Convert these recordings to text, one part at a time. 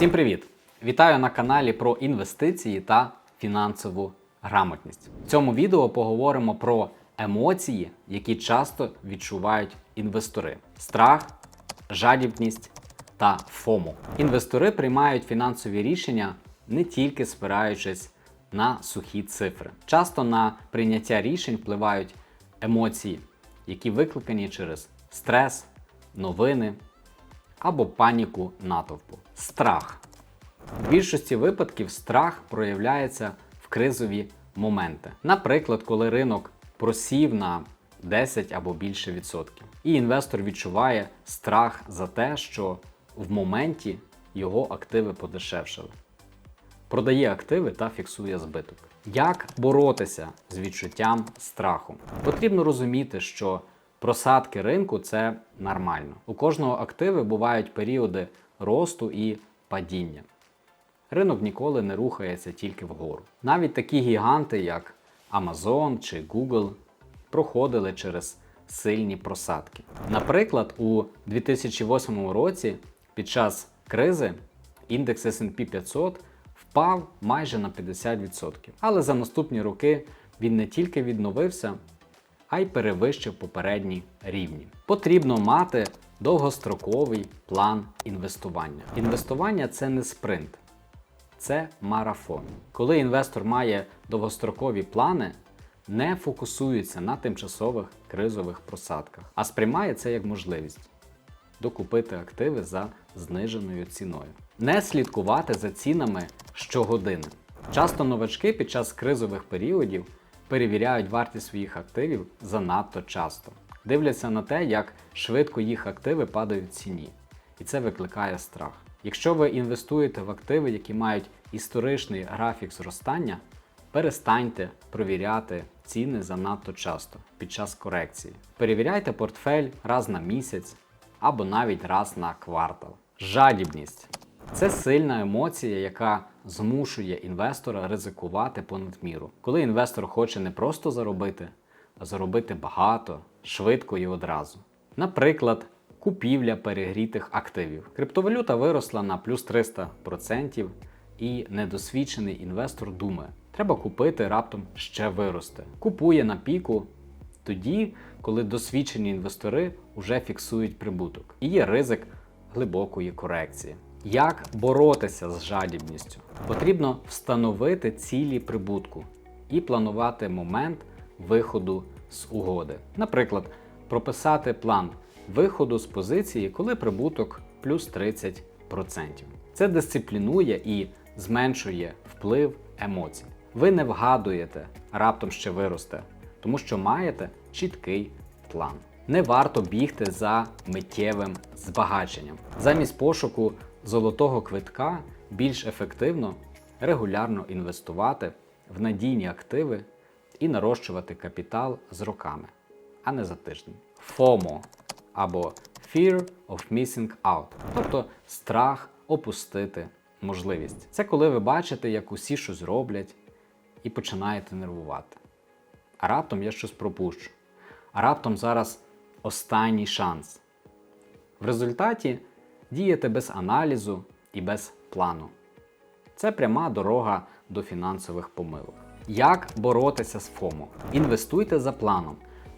Всім привіт! Вітаю на каналі про інвестиції та фінансову грамотність. В цьому відео поговоримо про емоції, які часто відчувають інвестори: страх, жадібність та ФОМО. Інвестори приймають фінансові рішення не тільки спираючись на сухі цифри. Часто на прийняття рішень впливають емоції, які викликані через стрес, новини або паніку натовпу. Страх. В більшості випадків страх проявляється в кризові моменти. Наприклад, коли ринок просів на 10 або більше відсотків. І інвестор відчуває страх за те, що в моменті його активи подешевшали. Продає активи та фіксує збиток. Як боротися з відчуттям страху? Потрібно розуміти, що просадки ринку це нормально. У кожного активи бувають періоди росту і падіння. Ринок ніколи не рухається тільки вгору. Навіть такі гіганти, як Amazon чи Google, проходили через сильні просадки. Наприклад, у 2008 році під час кризи індекс SP 500 впав майже на 50%. Але за наступні роки він не тільки відновився, а й перевищив попередні рівні. Потрібно мати довгостроковий план інвестування. Інвестування це не спринт, це марафон. Коли інвестор має довгострокові плани, не фокусується на тимчасових кризових просадках, а сприймає це як можливість докупити активи за зниженою ціною. Не слідкувати за цінами щогодини. Часто новачки під час кризових періодів перевіряють вартість своїх активів занадто часто. Дивляться на те, як швидко їх активи падають в ціні. І це викликає страх. Якщо ви інвестуєте в активи, які мають історичний графік зростання, перестаньте провіряти ціни занадто часто під час корекції. Перевіряйте портфель раз на місяць або навіть раз на квартал. Жадібність це сильна емоція, яка змушує інвестора ризикувати понад міру. Коли інвестор хоче не просто заробити, заробити багато, швидко і одразу. Наприклад, купівля перегрітих активів. Криптовалюта виросла на плюс 300%, і недосвідчений інвестор думає, треба купити, раптом ще виросте. Купує на піку тоді, коли досвідчені інвестори вже фіксують прибуток. І є ризик глибокої корекції. Як боротися з жадібністю? Потрібно встановити цілі прибутку і планувати момент виходу з угоди. Наприклад, прописати план виходу з позиції, коли прибуток плюс 30%. Це дисциплінує і зменшує вплив емоцій. Ви не вгадуєте, раптом ще виросте, тому що маєте чіткий план. Не варто бігти за миттєвим збагаченням. Замість пошуку золотого квитка більш ефективно регулярно інвестувати в надійні активи і нарощувати капітал з роками, а не за тиждень. FOMO або Fear of Missing Out, тобто страх опустити можливість. Це коли ви бачите, як усі щось роблять, і починаєте нервувати. А раптом я щось пропущу. А раптом зараз останній шанс. В результаті дієте без аналізу і без плану. Це пряма дорога до фінансових помилок. Як боротися з ФОМО? Інвестуйте за планом,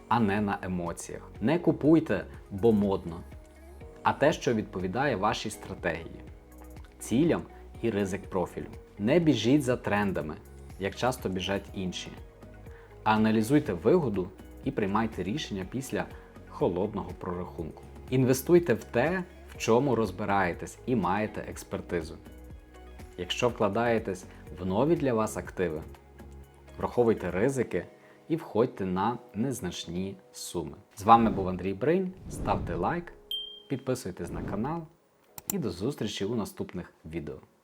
а не на емоціях. Не купуйте, бо модно, а те, що відповідає вашій стратегії, цілям і ризик профілю. Не біжіть за трендами, як часто біжать інші. А аналізуйте вигоду і приймайте рішення після холодного прорахунку. Інвестуйте в те, в чому розбираєтесь і маєте експертизу. Якщо вкладаєтесь в нові для вас активи, враховуйте ризики і входьте на незначні суми. З вами був Андрій Бринь. Ставте лайк, підписуйтесь на канал і до зустрічі у наступних відео.